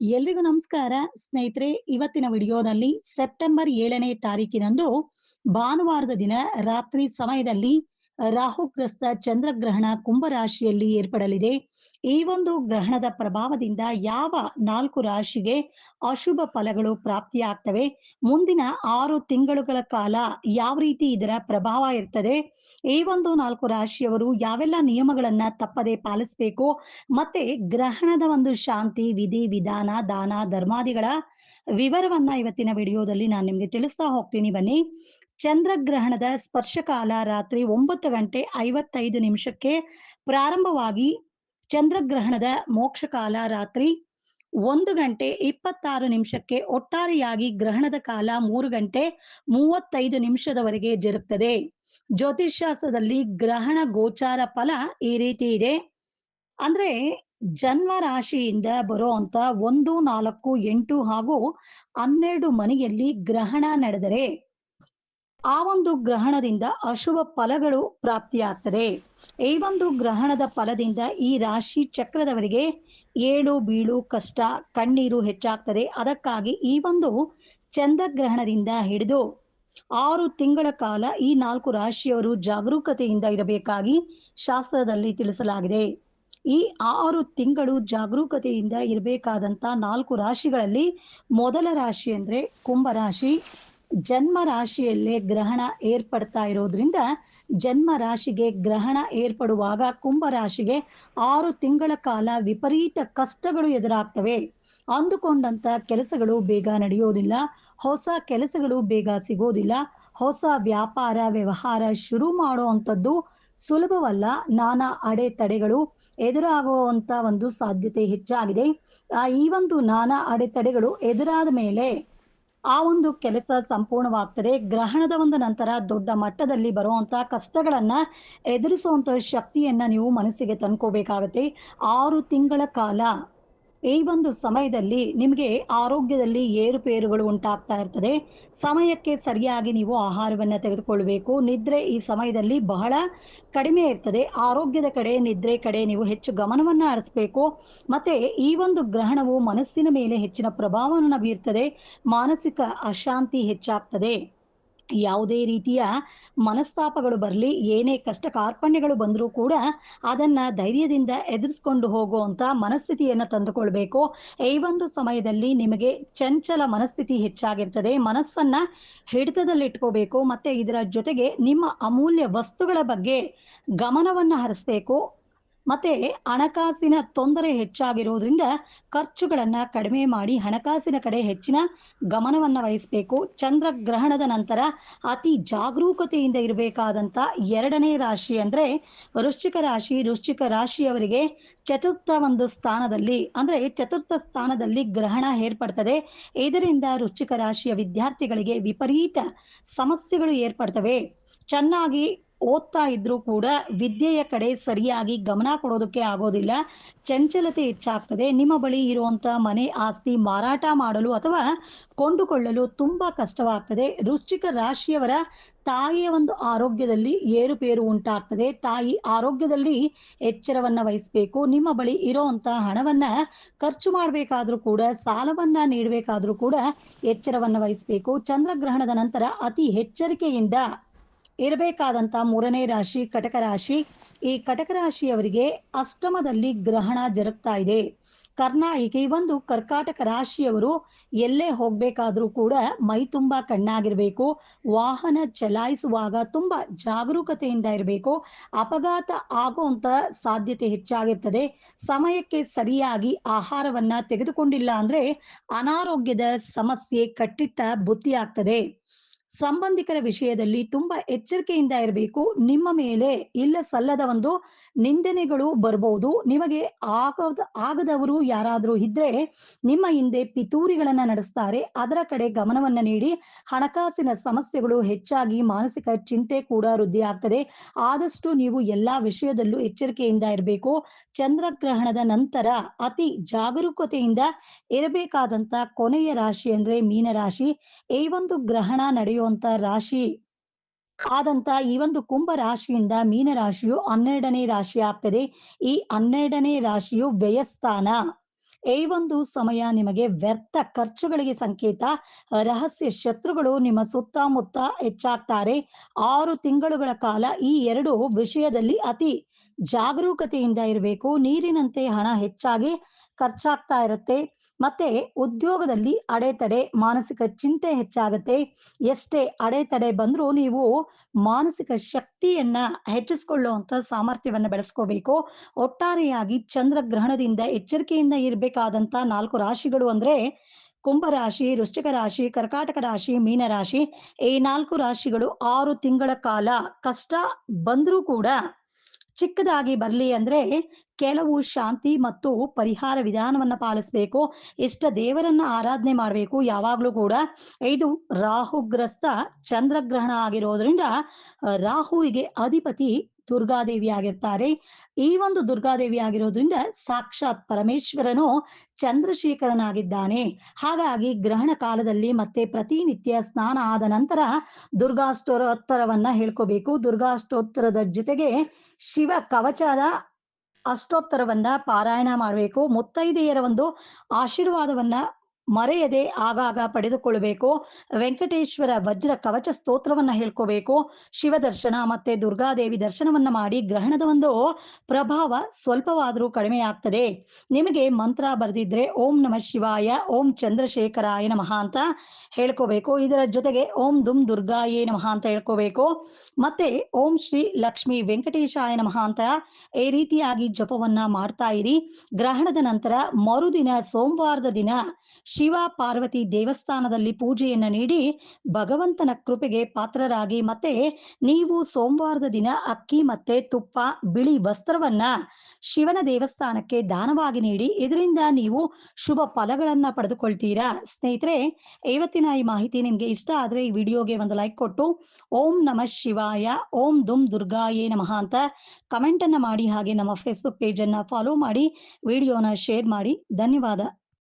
ಎಲ್ರಿಗೂ ನಮಸ್ಕಾರ. ಸ್ನೇಹಿತರೆ ಇವತ್ತಿನ ವಿಡಿಯೋದಲ್ಲಿ ಸೆಪ್ಟೆಂಬರ್ ಏಳನೇ ತಾರೀಕಿನಂದು ಭಾನುವಾರದ ದಿನ ರಾತ್ರಿ ಸಮಯದಲ್ಲಿ ರಾಹುಗ್ರಸ್ತ ಚಂದ್ರಗ್ರಹಣ ಕುಂಭರಾಶಿಯಲ್ಲಿ ಏರ್ಪಡಲಿದೆ. ಈ ಒಂದು ಗ್ರಹಣದ ಪ್ರಭಾವದಿಂದ ಯಾವ ನಾಲ್ಕು ರಾಶಿಗೆ ಅಶುಭ ಫಲಗಳು ಪ್ರಾಪ್ತಿಯಾಗ್ತವೆ? ಮುಂದಿನ ಆರು ತಿಂಗಳುಗಳ ಕಾಲ ಯಾವ ರೀತಿ ಇದರ ಪ್ರಭಾವ ಇರ್ತದೆ? ಈ ಒಂದು ನಾಲ್ಕು ರಾಶಿಯವರು ಯಾವೆಲ್ಲ ನಿಯಮಗಳನ್ನ ತಪ್ಪದೆ ಪಾಲಿಸಬೇಕು? ಮತ್ತೆ ಗ್ರಹಣದ ಒಂದು ಶಾಂತಿ, ವಿಧಿ, ವಿಧಾನ, ದಾನ, ಧರ್ಮಾದಿಗಳ ವಿವರವನ್ನ ಇವತ್ತಿನ ವಿಡಿಯೋದಲ್ಲಿ ನಾನು ನಿಮ್ಗೆ ತಿಳಿಸ್ತಾ ಹೋಗ್ತೀನಿ ಬನ್ನಿ. ಚಂದ್ರಗ್ರಹಣದ ಸ್ಪರ್ಶಕಾಲ ರಾತ್ರಿ ಒಂಬತ್ತು ಗಂಟೆ ಐವತ್ತೈದು ನಿಮಿಷಕ್ಕೆ ಪ್ರಾರಂಭವಾಗಿ ಚಂದ್ರಗ್ರಹಣದ ಮೋಕ್ಷಕಾಲ ರಾತ್ರಿ ಒಂದು ಗಂಟೆ ಇಪ್ಪತ್ತಾರು ನಿಮಿಷಕ್ಕೆ ಒಟ್ಟಾರೆಯಾಗಿ ಗ್ರಹಣದ ಕಾಲ ಮೂರು ಗಂಟೆ ಮೂವತ್ತೈದು ನಿಮಿಷದವರೆಗೆ ಜರುಗುತ್ತದೆ ಜ್ಯೋತಿಷ್ಶಾಸ್ತ್ರದಲ್ಲಿ ಗ್ರಹಣ ಗೋಚಾರ ಫಲ ಈ ರೀತಿ ಇದೆ. ಅಂದ್ರೆ ಜನ್ಮ ರಾಶಿಯಿಂದ ಬರುವಂತ ಒಂದು ನಾಲ್ಕು ಎಂಟು ಹಾಗೂ ಹನ್ನೆರಡು ಮನೆಯಲ್ಲಿ ಗ್ರಹಣ ನಡೆದರೆ ಆ ಒಂದು ಗ್ರಹಣದಿಂದ ಅಶುಭ ಫಲಗಳು ಪ್ರಾಪ್ತಿಯಾಗ್ತದೆ. ಈ ಒಂದು ಗ್ರಹಣದ ಫಲದಿಂದ ಈ ರಾಶಿ ಚಕ್ರದವರಿಗೆ ಏಳು, ಬೀಳು, ಕಷ್ಟ, ಕಣ್ಣೀರು ಹೆಚ್ಚಾಗ್ತದೆ. ಅದಕ್ಕಾಗಿ ಈ ಒಂದು ಚಂದ್ರಗ್ರಹಣದಿಂದ ಹಿಡಿದು ಆರು ತಿಂಗಳ ಕಾಲ ಈ ನಾಲ್ಕು ರಾಶಿಯವರು ಜಾಗರೂಕತೆಯಿಂದ ಇರಬೇಕಾಗಿ ಶಾಸ್ತ್ರದಲ್ಲಿ ತಿಳಿಸಲಾಗಿದೆ. ಈ ಆರು ತಿಂಗಳು ಜಾಗರೂಕತೆಯಿಂದ ಇರಬೇಕಾದಂತ ನಾಲ್ಕು ರಾಶಿಗಳಲ್ಲಿ ಮೊದಲ ರಾಶಿ ಅಂದ್ರೆ ಕುಂಭರಾಶಿ ಜನ್ಮ ರಾಶಿಯಲ್ಲೇ ಗ್ರಹಣ ಏರ್ಪಡ್ತಾ ಇರೋದ್ರಿಂದ ಜನ್ಮ ರಾಶಿಗೆ ಗ್ರಹಣ ಏರ್ಪಡುವಾಗ ಕುಂಭ ರಾಶಿಗೆ ಆರು ತಿಂಗಳ ಕಾಲ ವಿಪರೀತ ಕಷ್ಟಗಳು ಎದುರಾಗ್ತವೆ. ಅಂದುಕೊಂಡಂತ ಕೆಲಸಗಳು ಬೇಗ ನಡೆಯೋದಿಲ್ಲ. ಹೊಸ ಕೆಲಸಗಳು ಬೇಗ ಸಿಗೋದಿಲ್ಲ. ಹೊಸ ವ್ಯಾಪಾರ, ವ್ಯವಹಾರ ಶುರು ಮಾಡುವಂಥದ್ದು ಸುಲಭವಲ್ಲ. ನಾನಾ ಅಡೆತಡೆಗಳು ಎದುರಾಗುವಂಥ ಒಂದು ಸಾಧ್ಯತೆ ಹೆಚ್ಚಾಗಿದೆ. ಈ ಒಂದು ನಾನಾ ಅಡೆತಡೆಗಳು ಎದುರಾದ ಮೇಲೆ ಆ ಒಂದು ಕೆಲಸ ಸಂಪೂರ್ಣವಾಗ್ತದೆ. ಗ್ರಹಣದ ಒಂದು ನಂತರ ದೊಡ್ಡ ಮಟ್ಟದಲ್ಲಿ ಬರುವಂತ ಕಷ್ಟಗಳನ್ನ ಎದುರಿಸುವಂತ ಶಕ್ತಿಯನ್ನ ನೀವು ಮನಸ್ಸಿಗೆ ತಂದ್ಕೋಬೇಕಾಗತ್ತೆ. ಆರು ತಿಂಗಳ ಕಾಲ ಈ ಒಂದು ಸಮಯದಲ್ಲಿ ನಿಮಗೆ ಆರೋಗ್ಯದಲ್ಲಿ ಏರುಪೇರುಗಳು ಉಂಟಾಗ್ತಾ ಇರ್ತದೆ. ಸಮಯಕ್ಕೆ ಸರಿಯಾಗಿ ನೀವು ಆಹಾರವನ್ನು ತೆಗೆದುಕೊಳ್ಬೇಕು. ನಿದ್ರೆ ಈ ಸಮಯದಲ್ಲಿ ಬಹಳ ಕಡಿಮೆ ಇರ್ತದೆ. ಆರೋಗ್ಯದ ಕಡೆ, ನಿದ್ರೆ ಕಡೆ ನೀವು ಹೆಚ್ಚು ಗಮನವನ್ನು ಹರಿಸ್ಬೇಕು. ಮತ್ತೆ ಈ ಒಂದು ಗ್ರಹಣವು ಮನಸ್ಸಿನ ಮೇಲೆ ಹೆಚ್ಚಿನ ಪ್ರಭಾವವನ್ನು ಬೀರ್ತದೆ. ಮಾನಸಿಕ ಅಶಾಂತಿ ಹೆಚ್ಚಾಗ್ತದೆ. ಯಾವುದೇ ರೀತಿಯ ಮನಸ್ತಾಪಗಳು ಬರಲಿ, ಏನೇ ಕಷ್ಟ ಕಾರ್ಪಣ್ಯಗಳು ಬಂದರೂ ಕೂಡ ಅದನ್ನ ಧೈರ್ಯದಿಂದ ಎದುರಿಸ್ಕೊಂಡು ಹೋಗುವಂತ ಮನಸ್ಥಿತಿಯನ್ನು ತಂದುಕೊಳ್ಬೇಕು. ಈ ಒಂದು ಸಮಯದಲ್ಲಿ ನಿಮಗೆ ಚಂಚಲ ಮನಸ್ಥಿತಿ ಹೆಚ್ಚಾಗಿರ್ತದೆ. ಮನಸ್ಸನ್ನ ಹಿಡಿತದಲ್ಲಿ ಇಟ್ಕೋಬೇಕು ಮತ್ತೆ ಇದರ ಜೊತೆಗೆ ನಿಮ್ಮ ಅಮೂಲ್ಯ ವಸ್ತುಗಳ ಬಗ್ಗೆ ಗಮನವನ್ನ ಹರಿಸ್ಬೇಕು. ಮತ್ತೆ ಹಣಕಾಸಿನ ತೊಂದರೆ ಹೆಚ್ಚಾಗಿರುವುದರಿಂದ ಖರ್ಚುಗಳನ್ನ ಕಡಿಮೆ ಮಾಡಿ ಹಣಕಾಸಿನ ಕಡೆ ಹೆಚ್ಚಿನ ಗಮನವನ್ನ ವಹಿಸಬೇಕು. ಚಂದ್ರಗ್ರಹಣದ ನಂತರ ಅತಿ ಜಾಗರೂಕತೆಯಿಂದ ಇರಬೇಕಾದಂತ ಎರಡನೇ ರಾಶಿ ಅಂದ್ರೆ ವೃಶ್ಚಿಕ ರಾಶಿ. ವೃಶ್ಚಿಕ ರಾಶಿಯವರಿಗೆ ಚತುರ್ಥ ಒಂದು ಸ್ಥಾನದಲ್ಲಿ ಅಂದ್ರೆ ಚತುರ್ಥ ಸ್ಥಾನದಲ್ಲಿ ಗ್ರಹಣ ಏರ್ಪಡ್ತದೆ. ಇದರಿಂದ ವೃಶ್ಚಿಕ ರಾಶಿಯ ವಿದ್ಯಾರ್ಥಿಗಳಿಗೆ ವಿಪರೀತ ಸಮಸ್ಯೆಗಳು ಏರ್ಪಡ್ತವೆ. ಚೆನ್ನಾಗಿ ಓದ್ತಾ ಇದ್ರೂ ಕೂಡ ವಿದ್ಯೆಯ ಕಡೆ ಸರಿಯಾಗಿ ಗಮನ ಕೊಡೋದಕ್ಕೆ ಆಗೋದಿಲ್ಲ. ಚಂಚಲತೆ ಹೆಚ್ಚಾಗ್ತದೆ. ನಿಮ್ಮ ಬಳಿ ಇರುವಂತ ಮನೆ ಆಸ್ತಿ ಮಾರಾಟ ಮಾಡಲು ಅಥವಾ ಕೊಂಡುಕೊಳ್ಳಲು ತುಂಬಾ ಕಷ್ಟವಾಗ್ತದೆ. ರುಚಿಕ ರಾಶಿಯವರ ತಾಯಿಯ ಒಂದು ಆರೋಗ್ಯದಲ್ಲಿ ಏರುಪೇರು ಉಂಟಾಗ್ತದೆ. ತಾಯಿ ಆರೋಗ್ಯದಲ್ಲಿ ಎಚ್ಚರವನ್ನ ವಹಿಸಬೇಕು. ನಿಮ್ಮ ಬಳಿ ಇರೋಂತ ಹಣವನ್ನ ಖರ್ಚು ಮಾಡಬೇಕಾದ್ರೂ ಕೂಡ, ಸಾಲವನ್ನ ನೀಡಬೇಕಾದ್ರೂ ಕೂಡ ಎಚ್ಚರವನ್ನ ವಹಿಸಬೇಕು. ಚಂದ್ರಗ್ರಹಣದ ನಂತರ ಅತಿ ಎಚ್ಚರಿಕೆಯಿಂದ ಇರಬೇಕಾದಂತ ಮೂರನೇ ರಾಶಿ ಕಟಕ ರಾಶಿ. ಈ ಕಟಕ ರಾಶಿಯವರಿಗೆ ಅಷ್ಟಮದಲ್ಲಿ ಗ್ರಹಣ ಜರುಗ್ತಾ ಇದೆ. ಕರ್ನಾಟಕಿ ಒಂದು ಕರ್ಕಾಟಕ ರಾಶಿಯವರು ಎಲ್ಲೇ ಹೋಗ್ಬೇಕಾದ್ರೂ ಕೂಡ ಮೈ ತುಂಬಾ ಕಣ್ಣಾಗಿರ್ಬೇಕು. ವಾಹನ ಚಲಾಯಿಸುವಾಗ ತುಂಬಾ ಜಾಗರೂಕತೆಯಿಂದ ಇರಬೇಕು. ಅಪಘಾತ ಆಗುವಂತ ಸಾಧ್ಯತೆ ಹೆಚ್ಚಾಗಿರ್ತದೆ. ಸಮಯಕ್ಕೆ ಸರಿಯಾಗಿ ಆಹಾರವನ್ನ ತೆಗೆದುಕೊಂಡಿಲ್ಲ ಅಂದ್ರೆ ಅನಾರೋಗ್ಯದ ಸಮಸ್ಯೆ ಕಟ್ಟಿಟ್ಟ ಬುತ್ತಿ ಆಗ್ತದೆ. ಸಂಬಂಧಿಕರ ವಿಷಯದಲ್ಲಿ ತುಂಬಾ ಎಚ್ಚರಿಕೆಯಿಂದ ಇರಬೇಕು. ನಿಮ್ಮ ಮೇಲೆ ಇಲ್ಲ ಸಲ್ಲದ ಒಂದು ನಿಂದನೆಗಳು ಬರಬಹುದು ನಿಮಗೆ ಆಗದ, ಆಗದವರು ಯಾರಾದರೂ ಇದ್ರೆ ನಿಮ್ಮ ಹಿಂದೆ ಪಿತೂರಿಗಳನ್ನ ನಡೆಸ್ತಾರೆ. ಅದರ ಕಡೆ ಗಮನವನ್ನ ನೀಡಿ. ಹಣಕಾಸಿನ ಸಮಸ್ಯೆಗಳು ಹೆಚ್ಚಾಗಿ ಮಾನಸಿಕ ಚಿಂತೆ ಕೂಡ ವೃದ್ಧಿ ಆಗ್ತದೆ. ಆದಷ್ಟು ನೀವು ಎಲ್ಲಾ ವಿಷಯದಲ್ಲೂ ಎಚ್ಚರಿಕೆಯಿಂದ ಇರಬೇಕು. ಚಂದ್ರಗ್ರಹಣದ ನಂತರ ಅತಿ ಜಾಗರೂಕತೆಯಿಂದ ಇರಬೇಕಾದಂತ ಕೊನೆಯ ರಾಶಿ ಅಂದ್ರೆ ಮೀನರಾಶಿ. ಈ ಒಂದು ಗ್ರಹಣ ನಡೆಯುವಂತ ರಾಶಿ ಆದಂತ ಈ ಒಂದು ಕುಂಭ ರಾಶಿಯಿಂದ ಮೀನ ರಾಶಿಯು ಹನ್ನೆರಡನೇ ರಾಶಿ ಆಗ್ತದೆ. ಈ ಹನ್ನೆರಡನೇ ರಾಶಿಯು ವ್ಯಯಸ್ಥಾನ. ಈ ಒಂದು ಸಮಯ ನಿಮಗೆ ವ್ಯರ್ಥ ಖರ್ಚುಗಳಿಗೆ ಸಂಕೇತ, ರಹಸ್ಯ ಶತ್ರುಗಳು ನಿಮ್ಮ ಸುತ್ತಮುತ್ತ ಹೆಚ್ಚಾಗ್ತಾರೆ. ಆರು ತಿಂಗಳುಗಳ ಕಾಲ ಈ ಎರಡು ವಿಷಯದಲ್ಲಿ ಅತಿ ಜಾಗರೂಕತೆಯಿಂದ ಇರಬೇಕು. ನೀರಿನಂತೆ ಹಣ ಹೆಚ್ಚಾಗಿ ಖರ್ಚಾಗ್ತಾ ಇರುತ್ತೆ. ಮತ್ತೆ ಉದ್ಯೋಗದಲ್ಲಿ ಅಡೆತಡೆ, ಮಾನಸಿಕ ಚಿಂತೆ ಹೆಚ್ಚಾಗುತ್ತೆ. ಎಷ್ಟೇ ಅಡೆತಡೆ ಬಂದರೂ ನೀವು ಮಾನಸಿಕ ಶಕ್ತಿಯನ್ನ ಹೆಚ್ಚಿಸ್ಕೊಳ್ಳುವಂತ ಸಾಮರ್ಥ್ಯವನ್ನ ಬೆಳೆಸ್ಕೋಬೇಕು. ಒಟ್ಟಾರೆಯಾಗಿ ಚಂದ್ರಗ್ರಹಣದಿಂದ ಎಚ್ಚರಿಕೆಯಿಂದ ಇರಬೇಕಾದಂತ ನಾಲ್ಕು ರಾಶಿಗಳು ಅಂದ್ರೆ ಕುಂಭರಾಶಿ ವೃಶ್ಚಿಕ ರಾಶಿ, ಕರ್ಕಾಟಕ ರಾಶಿ ಮೀನರಾಶಿ ಈ ನಾಲ್ಕು ರಾಶಿಗಳು ಆರು ತಿಂಗಳ ಕಾಲ ಕಷ್ಟ ಬಂದರೂ ಕೂಡ ಚಿಕ್ಕದಾಗಿ ಬರಲಿ ಅಂದ್ರೆ ಕೆಲವು ಶಾಂತಿ ಮತ್ತು ಪರಿಹಾರ ವಿಧಾನವನ್ನ ಪಾಲಿಸಬೇಕು ಇಷ್ಟ ದೇವರನ್ನ ಆರಾಧನೆ ಮಾಡಬೇಕು ಯಾವಾಗಲೂ ಕೂಡ. ಇದು ರಾಹುಗ್ರಸ್ತ ಚಂದ್ರಗ್ರಹಣ ಆಗಿರೋದ್ರಿಂದ ರಾಹುವಿಗೆ ಅಧಿಪತಿ ದುರ್ಗಾದೇವಿ ಆಗಿರ್ತಾರೆ. ಈ ಒಂದು ದುರ್ಗಾದೇವಿ ಆಗಿರೋದ್ರಿಂದ ಸಾಕ್ಷಾತ್ ಪರಮೇಶ್ವರನು ಚಂದ್ರಶೇಖರನಾಗಿದ್ದಾನೆ. ಹಾಗಾಗಿ ಗ್ರಹಣ ಕಾಲದಲ್ಲಿ ಮತ್ತೆ ಪ್ರತಿನಿತ್ಯ ಸ್ನಾನ ಆದ ನಂತರ ದುರ್ಗಾಷ್ಟೋತ್ತರವನ್ನ ಹೇಳ್ಕೋಬೇಕು. ದುರ್ಗಾಷ್ಟೋತ್ತರದ ಜೊತೆಗೆ ಶಿವ ಕವಚದ ಅಷ್ಟೋತ್ತರವನ್ನ ಪಾರಾಯಣ ಮಾಡಬೇಕು. ಮುತ್ತೈದೆಯರ ಒಂದು ಆಶೀರ್ವಾದವನ್ನ ಮರೆಯದೆ ಆಗಾಗ ಪಡೆದುಕೊಳ್ಳಬೇಕು. ವೆಂಕಟೇಶ್ವರ ವಜ್ರ ಕವಚ ಸ್ತೋತ್ರವನ್ನ ಹೇಳ್ಕೋಬೇಕು. ಶಿವ ದರ್ಶನ ಮತ್ತೆ ದುರ್ಗಾದೇವಿ ದರ್ಶನವನ್ನ ಮಾಡಿ ಗ್ರಹಣದ ಒಂದು ಪ್ರಭಾವ ಸ್ವಲ್ಪವಾದರೂ ಕಡಿಮೆ ಆಗ್ತದೆ. ನಿಮಗೆ ಮಂತ್ರ ಬರೆದಿದ್ರೆ ಓಂ ನಮ ಶಿವಾಯ, ಓಂ ಚಂದ್ರಶೇಖರಾಯ ನಮಃ ಅಂತ ಹೇಳ್ಕೋಬೇಕು. ಇದರ ಜೊತೆಗೆ ಓಂ ದುಮ್ ದುರ್ಗಾಯೇ ನಮಃ ಅಂತ ಹೇಳ್ಕೋಬೇಕು. ಮತ್ತೆ ಓಂ ಶ್ರೀ ಲಕ್ಷ್ಮಿ ವೆಂಕಟೇಶಾಯ ನಮಃ ಅಂತ ಈ ರೀತಿಯಾಗಿ ಜಪವನ್ನ ಮಾಡ್ತಾ ಇರಿ. ಗ್ರಹಣದ ನಂತರ ಮರುದಿನ ಸೋಮವಾರದ ದಿನ ಶಿವ ಪಾರ್ವತಿ ದೇವಸ್ಥಾನದಲ್ಲಿ ಪೂಜೆಯನ್ನ ನೀಡಿ ಭಗವಂತನ ಕೃಪೆಗೆ ಪಾತ್ರರಾಗಿ ಮತ್ತೆ ನೀವು ಸೋಮವಾರದ ದಿನ ಅಕ್ಕಿ ಮತ್ತೆ ತುಪ್ಪ, ಬಿಳಿ ವಸ್ತ್ರವನ್ನ ಶಿವನ ದೇವಸ್ಥಾನಕ್ಕೆ ದಾನವಾಗಿ ನೀಡಿ, ಇದರಿಂದ ನೀವು ಶುಭ ಫಲಗಳನ್ನ ಪಡೆದುಕೊಳ್ತೀರಾ? ಸ್ನೇಹಿತರೆ, ಇವತ್ತಿನ ಈ ಮಾಹಿತಿ ನಿಮ್ಗೆ ಇಷ್ಟ ಆದ್ರೆ ಈ ವಿಡಿಯೋಗೆ ಒಂದು ಲೈಕ್ ಕೊಟ್ಟು, ಓಂ ನಮ ಶಿವಾಯ, ಓಂ ದುಮ್ ದುರ್ಗಾಯೇ ನಮಃ ಅಂತ ಕಮೆಂಟ್ ಅನ್ನ ಮಾಡಿ, ಹಾಗೆ ನಮ್ಮ ಫೇಸ್ಬುಕ್ ಪೇಜ್ ಅನ್ನ ಫಾಲೋ ಮಾಡಿ, ವಿಡಿಯೋನ ಶೇರ್ ಮಾಡಿ. ಧನ್ಯವಾದ.